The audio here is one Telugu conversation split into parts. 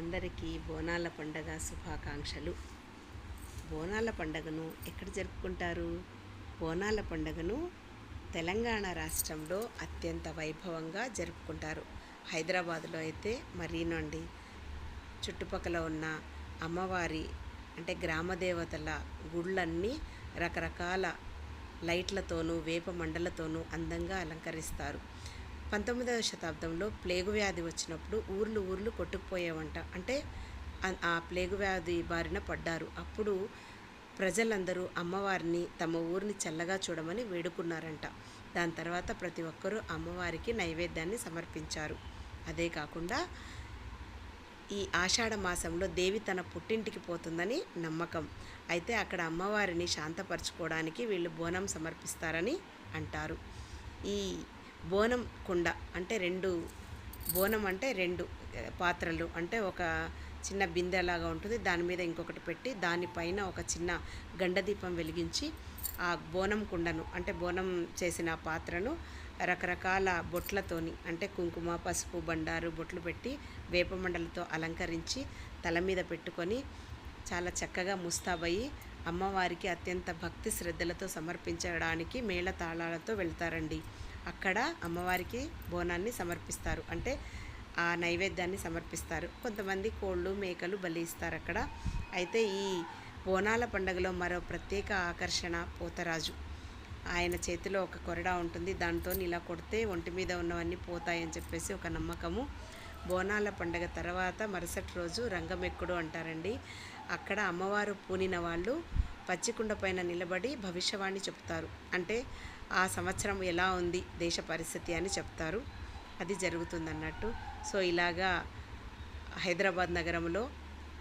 అందరికీ బోనాల పండగ శుభాకాంక్షలు. బోనాల పండగను ఎక్కడ జరుపుకుంటారు? బోనాల పండగను తెలంగాణ రాష్ట్రంలో అత్యంత వైభవంగా జరుపుకుంటారు. హైదరాబాద్లో అయితే మరీనండి చుట్టుపక్కల ఉన్న అమ్మవారి అంటే గ్రామదేవతల గుళ్ళన్నీ రకరకాల లైట్లతోనూ వేప మండలతోనూ అందంగా అలంకరిస్తారు. పంతొమ్మిదవ శతాబ్దంలో ప్లేగు వ్యాధి వచ్చినప్పుడు ఊర్లు ఊర్లు కొట్టుకుపోయేవంట. అంటే ఆ- ప్లేగు వ్యాధి బారిన పడ్డారు. అప్పుడు ప్రజలందరూ అమ్మవారిని తమ ఊరిని చల్లగా చూడమని వేడుకున్నారంట. దాని తర్వాత ప్రతి ఒక్కరూ అమ్మవారికి నైవేద్యాన్ని సమర్పించారు. అదే కాకుండా ఈ ఆషాఢ మాసంలో దేవి తన పుట్టింటికి పోతుందని నమ్మకం. అయితే అక్కడ అమ్మవారిని శాంతపరచుకోవడానికి వీళ్ళు బోనం సమర్పిస్తారని అంటారు. ఈ బోనం కుండ అంటే రెండు బోనం అంటే రెండు పాత్రలు. అంటే ఒక చిన్న బిందెలాగా ఉంటుంది. దాని మీద ఇంకొకటి పెట్టి దానిపైన ఒక చిన్న గండదీపం వెలిగించి ఆ బోనం కుండను అంటే బోనం చేసిన పాత్రను రకరకాల బొట్లతోని అంటే కుంకుమ పసుపు బండారు బొట్లు పెట్టి వేపమండలతో అలంకరించి తల మీద పెట్టుకొని చాలా చక్కగా ముస్తాబయ్యి అమ్మవారికి అత్యంత భక్తి శ్రద్ధలతో సమర్పించడానికి మేళ తాళాలతో వెళ్తారండి. అక్కడ అమ్మవారికి బోనాన్ని సమర్పిస్తారు. అంటే ఆ నైవేద్యాన్ని సమర్పిస్తారు. కొంతమంది కోళ్ళు మేకలు బలి ఇస్తారు అక్కడ. అయితే ఈ బోనాల పండుగలో మరో ప్రత్యేక ఆకర్షణ పోతరాజు. ఆయన చేతిలో ఒక కొరడా ఉంటుంది. దాంతో ఇలా కొడితే ఒంటి మీద ఉన్నవన్నీ పోతాయని చెప్పేసి ఒక నమ్మకము. బోనాల పండగ తర్వాత మరుసటి రోజు రంగమెక్కుడు అంటారండి. అక్కడ అమ్మవారు పూనిన వాళ్ళు పచ్చికుండ పైన నిలబడి భవిష్యవాణి చెప్తారు అంటే ఆ సంవత్సరం ఎలా ఉంది దేశ పరిస్థితి అని చెప్తారు. అది జరుగుతుందన్నట్టు. సో ఇలాగా హైదరాబాద్ నగరంలో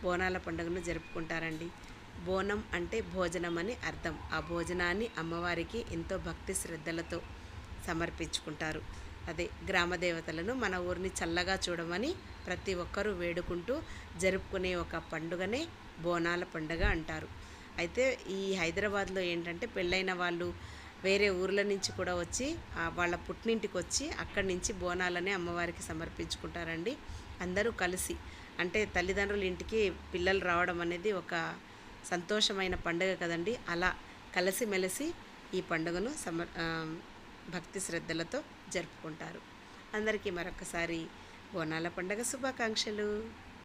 బోనాల పండుగను జరుపుకుంటారండి. బోనం అంటే భోజనం అని అర్థం. ఆ భోజనాన్ని అమ్మవారికి ఎంతో భక్తి శ్రద్ధలతో సమర్పించుకుంటారు. అదే గ్రామ దేవతలను మన ఊరిని చల్లగా చూడమని ప్రతి ఒక్కరూ వేడుకుంటూ జరుపుకునే ఒక పండుగనే బోనాల పండుగ అంటారు. అయితే ఈ హైదరాబాద్లో ఏంటంటే పెళ్ళైన వాళ్ళు వేరే ఊర్ల నుంచి కూడా వచ్చి వాళ్ళ పుట్టినింటికి వచ్చి అక్కడి నుంచి బోనాలనే అమ్మవారికి సమర్పించుకుంటారండి. అందరూ కలిసి అంటే తల్లిదండ్రుల ఇంటికి పిల్లలు రావడం అనేది ఒక సంతోషమైన పండుగ కదండి. అలా కలిసిమెలిసి ఈ పండుగను సమర్ భక్తి శ్రద్ధలతో జరుపుకుంటారు. అందరికీ మరొకసారి బోనాల పండుగ శుభాకాంక్షలు.